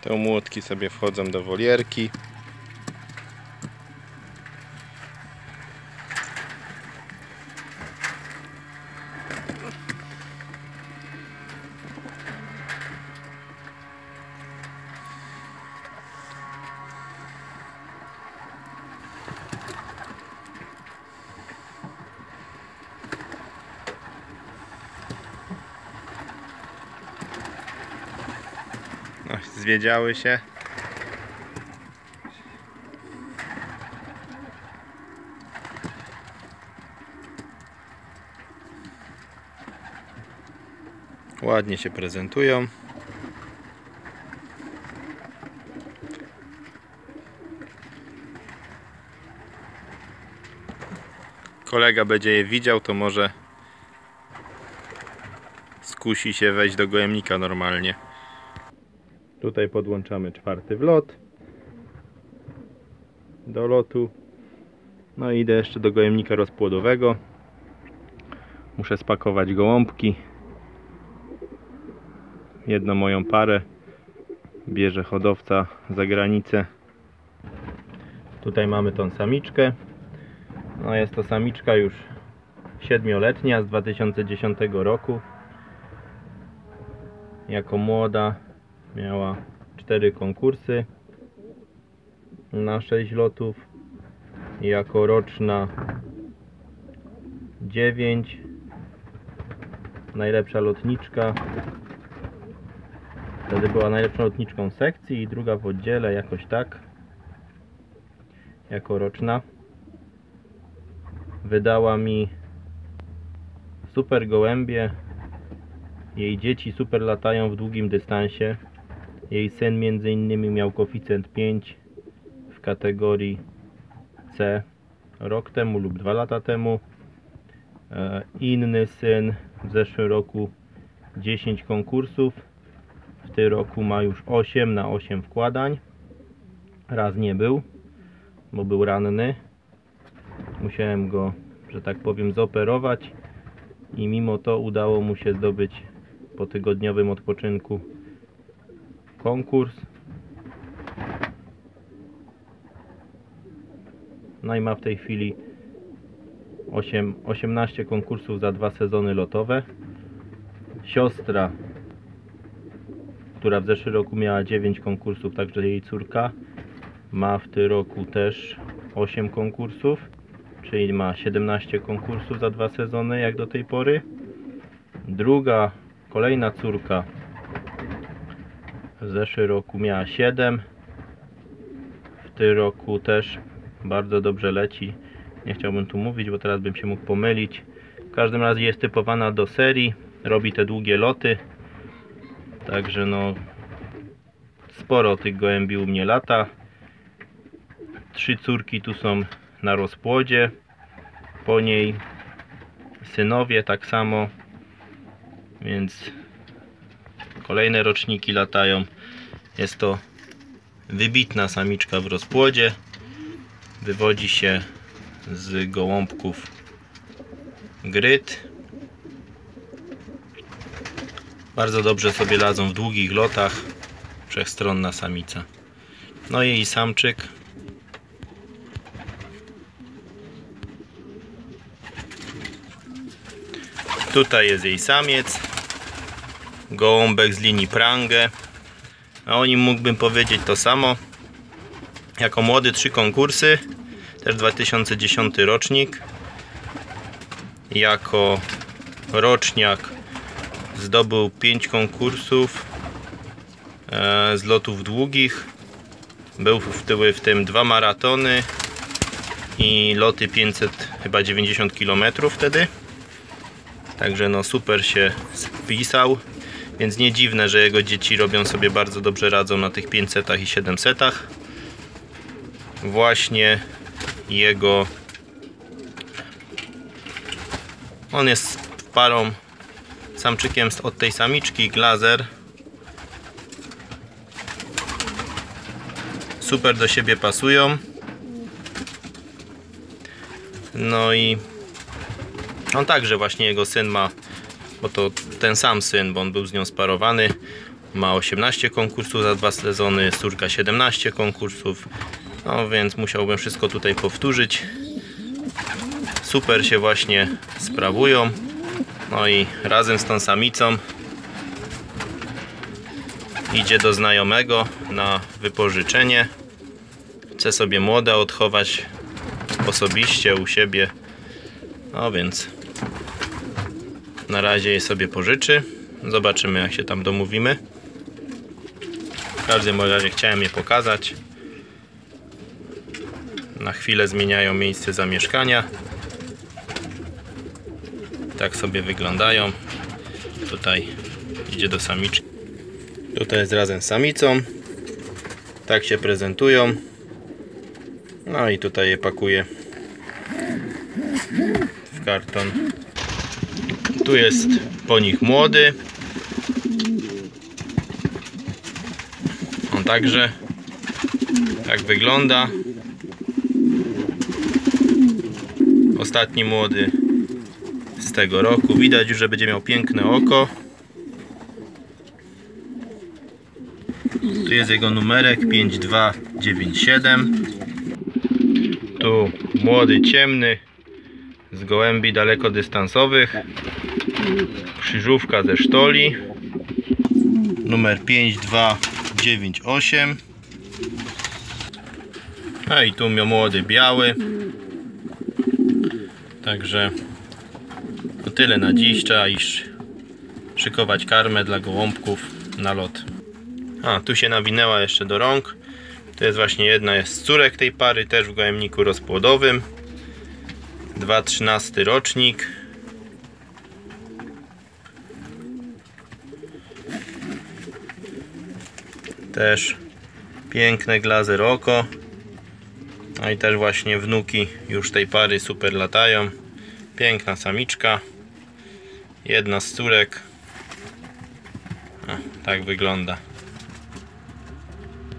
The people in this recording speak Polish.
Te młotki sobie wchodzą do wolierki. No, zwiedziały się. Ładnie się prezentują. Kolega będzie je widział, to może skusi się wejść do gołębnika normalnie. Tutaj podłączamy czwarty wlot do lotu. No i idę jeszcze do gojemnika rozpłodowego. Muszę spakować gołąbki. Jedną moją parę bierze hodowca za granicę. Tutaj mamy tą samiczkę. No jest to samiczka już siedmioletnia z 2010 roku. Jako młoda miała 4 konkursy na 6 lotów jako roczna 9 najlepsza lotniczka. Wtedy była najlepszą lotniczką sekcji i druga w oddziale jakoś tak jako roczna. Wydała mi super gołębie. Jej dzieci super latają w długim dystansie jej syn między innymi miał koeficjent 5 w kategorii C rok temu lub dwa lata temu. E, Inny syn w zeszłym roku 10 konkursów. W tym roku ma już 8 na 8 wkładań. Raz nie był, bo był ranny. Musiałem go, że tak powiem, zoperować i mimo to udało mu się zdobyć po tygodniowym odpoczynku konkurs. No i ma w tej chwili 8, 18 konkursów za dwa sezony lotowe. Siostra, która w zeszłym roku miała 9 konkursów, także jej córka, ma w tym roku też 8 konkursów, czyli ma 17 konkursów za dwa sezony, jak do tej pory. Druga, kolejna córka w zeszłym roku miała 7. W tym roku też bardzo dobrze leci. Nie chciałbym tu mówić, bo teraz bym się mógł pomylić. W każdym razie jest typowana do serii. Robi te długie loty. Także no sporo tych gołębi u mnie lata. Trzy córki tu są na rozpłodzie. Po niej synowie tak samo. Więc Kolejne roczniki latają. Jest to wybitna samiczka w rozpłodzie. Wywodzi się z gołąbków gryt. Bardzo dobrze sobie ladzą w długich lotach. Wszechstronna samica. No i samczyk. Tutaj jest jej samiec gołąbek z linii Prange o nim mógłbym powiedzieć to samo. Jako młody trzy konkursy też 2010 rocznik. Jako roczniak zdobył 5 konkursów e, z lotów długich. Był w, tyły, w tym dwa maratony i loty 500 chyba 90 km wtedy. Także no super się spisał więc nie dziwne, że jego dzieci robią sobie bardzo dobrze radzą na tych 500 i 700. Właśnie jego on jest parą samczykiem od tej samiczki Glazer super do siebie pasują no i on także właśnie jego syn ma bo to ten sam syn, bo on był z nią sparowany ma 18 konkursów za dwa sezony, córka 17 konkursów. No więc musiałbym wszystko tutaj powtórzyć. Super się właśnie sprawują. No i razem z tą samicą idzie do znajomego na wypożyczenie. Chce sobie młode odchować osobiście u siebie. No więc na razie je sobie pożyczy. Zobaczymy jak się tam domówimy. W każdym razie chciałem je pokazać. Na chwilę zmieniają miejsce zamieszkania. Tak sobie wyglądają. Tutaj idzie do samiczki. Tutaj jest razem z samicą. Tak się prezentują. No i tutaj je pakuję w karton. Tu jest po nich młody. On także tak wygląda. Ostatni młody z tego roku. Widać już, że będzie miał piękne oko. Tu jest jego numerek 5297. Tu młody ciemny z gołębi dalekodystansowych. Krzyżówka ze sztoli. Numer 5298. A i tu miał młody biały. Także to tyle na dziś. Trzeba iść szykować karmę dla gołąbków na lot. A, tu się nawinęła jeszcze do rąk. To jest właśnie jedna z córek tej pary, też w gołębniku rozpłodowym. 2.13 rocznik. Też piękne glazer oko. A i też właśnie wnuki już tej pary super latają. Piękna samiczka. Jedna z córek. O, tak wygląda.